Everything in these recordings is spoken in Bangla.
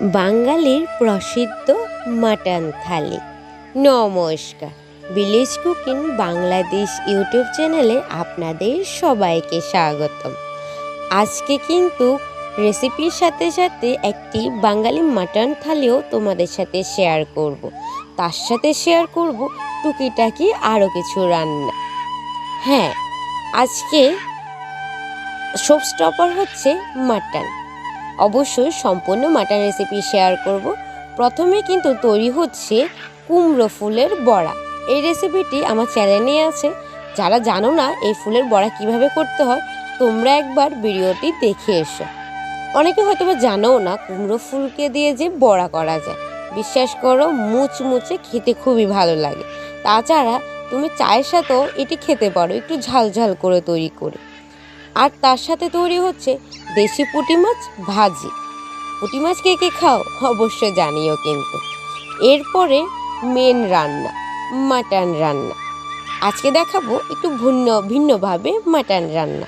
বাঙালির প্রসিদ্ধ মাটন থালি। নমস্কার। ভিলেজ কুকিং বাংলাদেশ ইউটিউব চ্যানেলে আপনাদের সবাইকে স্বাগতম। আজকে কিন্তু রেসিপির সাথে সাথে একটি বাঙালি মাটন থালিও তোমাদের সাথে শেয়ার করব। তার সাথে শেয়ার করব টুকিটাকি আরও কিছু রান্না। হ্যাঁ আজকে শোপ স্টপার হচ্ছে মাটন। অবশ্যই সম্পূর্ণ মাটন রেসিপি শেয়ার করব। প্রথমে কিন্তু তৈরি হচ্ছে কুমড়ো ফুলের বড়া। এই রেসিপিটি আমার চ্যানেলে আছে। যারা জানো না এই ফুলের বড়া কীভাবে করতে হয়, তোমরা একবার ভিডিওটি দেখে এসো। অনেকে হয়তো বা জানো না কুমড়ো ফুলকে দিয়ে যে বড়া করা যায়। বিশ্বাস করো, মুচমুচে খেতে খুবই ভালো লাগে। তাছাড়া তুমি চায়ের সাথেও এটি খেতে পারো। একটু ঝাল ঝাল করে তৈরি করে। আর তার সাথে তৈরি হচ্ছে দেশি পুঁটি মাছ ভাজি। পুঁটি মাছ কে কে খাও? অবশ্যই জানিও কিন্তু। এরপরে মেন রান্না মাটন রান্না। আজকে দেখাবো একটু ভিন্ন, ভিন্নভাবে মাটন রান্না।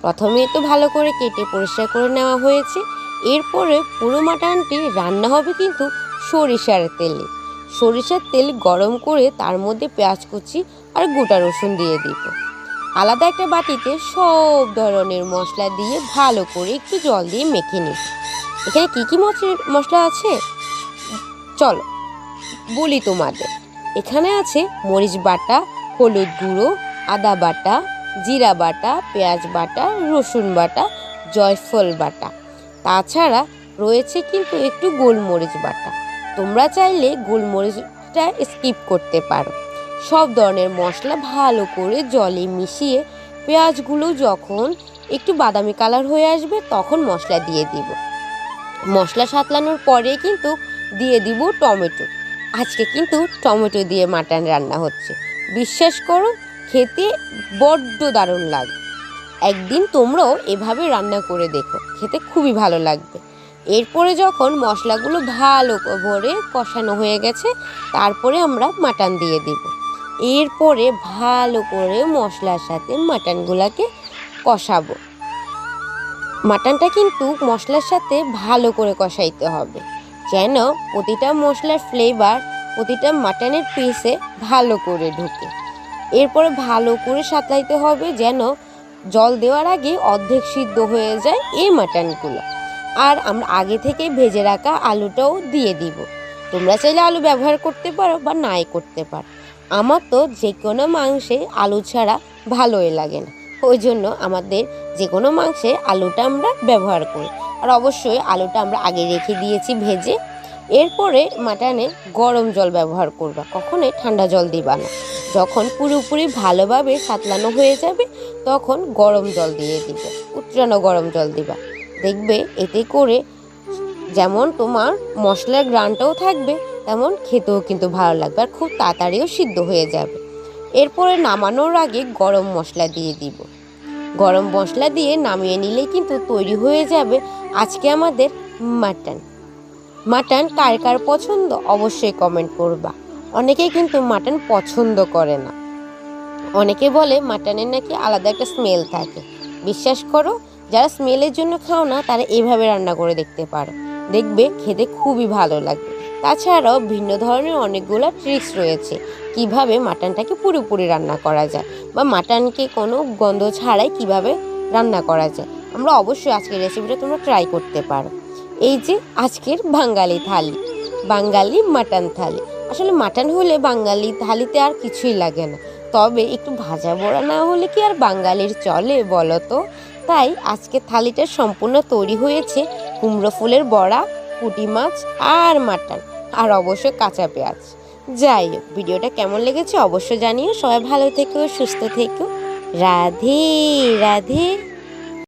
প্রথমে তো ভালো করে কেটে পরিষ্কার করে নেওয়া হয়েছে। এরপরে পুরো মাটনটি রান্না হবে কিন্তু সরিষার তেলে। সরিষার তেল গরম করে তার মধ্যে পেঁয়াজ কুচি আর গোটা রসুন দিয়ে দিব। আলাদা একটা বাটিতে সব ধরনের মশলা দিয়ে ভালো করে একটু জল দিয়ে মেখে নিই। এখানে কী কী মশলা আছে? চলো, বলি তোমাদের। এখানে আছে মরিচ বাটা, হলুদ গুঁড়ো, আদা বাটা, জিরা বাটা, পেঁয়াজ বাটা, রসুন বাটা, জয়ফল বাটা। তাছাড়া রয়েছে কিন্তু একটু গোলমরিচ বাটা। তোমরা চাইলে গোলমরিচটা স্কিপ করতে পারো। সব ধরনের মশলা ভালো করে জলে মিশিয়ে পেঁয়াজগুলো যখন একটু বাদামি কালার হয়ে আসবে তখন মশলা দিয়ে দিব। মশলা সাতলানোর পরে কিন্তু দিয়ে দিব টমেটো। আজকে কিন্তু টমেটো দিয়ে মাটন রান্না হচ্ছে। বিশ্বাস করো, খেতে বড্ড দারুণ লাগে। একদিন তোমরাও এভাবে রান্না করে দেখো, খেতে খুবই ভালো লাগবে। এরপরে যখন মশলাগুলো ভালো ভরে কষানো হয়ে গেছে, তারপরে আমরা মাটন দিয়ে দিব। এরপরে ভালো করে মশলার সাথে মাটনগুলোকে কষাবো। মাটনটা কিন্তু মশলার সাথে ভালো করে কষাইতে হবে, যেন প্রতিটা মশলার ফ্লেভার প্রতিটা মাটনের পিসে ভালো করে ঢুকে। এরপরে ভালো করে সাঁতলাইতে হবে যেন জল দেওয়ার আগে অর্ধেক সিদ্ধ হয়ে যায় এই মাটনগুলো। আর আমরা আগে থেকে ভেজে রাখা আলুটাও দিয়ে দিব। তোমরা চাইলে আলু ব্যবহার করতে পারো বা নাই করতে পারো। আমার তো যে কোনো মাংসে আলু ছাড়া ভালোই লাগে না। ওই জন্য আমাদের যে কোনো মাংসে আলুটা আমরা ব্যবহার করি। আর অবশ্যই আলুটা আমরা আগে রেখে দিয়েছি ভেজে। এরপরে মাটনে গরম জল ব্যবহার করবা, কখনোই ঠান্ডা জল দিবা না। যখন পুরোপুরি ভালোভাবে সাতলানো হয়ে যাবে, তখন গরম জল দিয়ে দিবে, উত্রানো গরম জল দিবা। দেখবে এতে করে যেমন তোমার মশলার গ্রানটাও থাকবে তেমন খেতেও কিন্তু ভালো লাগবে আর খুব তাড়াতাড়িও সিদ্ধ হয়ে যাবে। এরপরে নামানোর আগে গরম মশলা দিয়ে দিব। গরম মশলা দিয়ে নামিয়ে নিলে কিন্তু তৈরি হয়ে যাবে আজকে আমাদের মাটন। মাটন কার কার পছন্দ অবশ্যই কমেন্ট করবা। অনেকেই কিন্তু মাটন পছন্দ করে না। অনেকে বলে মাটনের নাকি আলাদা একটা স্মেল থাকে। বিশ্বাস করো, যারা স্মেলের জন্য খাও না, তারা এভাবে রান্না করে দেখতে পারো। দেখবে খেতে খুবই ভালো লাগবে। তাছাড়াও ভিন্ন ধরনের অনেকগুলো ট্রিক্স রয়েছে। কীভাবে মাটনটাকে পুরোপুরি রান্না করা যায় বা মাটনকে কোনো গন্ধ ছাড়াই কীভাবে রান্না করা যায়, আমরা অবশ্যই আজকের রেসিপিটা তোমরা ট্রাই করতে পারো। এই যে আজকের বাঙালি থালি, বাঙালি মাটন থালি। আসলে মাটন হলে বাঙালি থালিতে আর কিছুই লাগে না। তবে একটু ভাজা বড়া না হলে কি আর বাঙালির চলে বলো তো? তাই আজকে থালিটা সম্পূর্ণ তৈরি হয়েছে কুমড়ো ফুলের বড়া, পুঁটি মাছ আর মাটন। আর অবশ্যই কাঁচা পেঁয়াজ। যাই হোক, ভিডিওটা কেমন লেগেছে অবশ্যই জানিও। সবাই ভালো থেকো, সুস্থ থেকো। রাধে রাধে।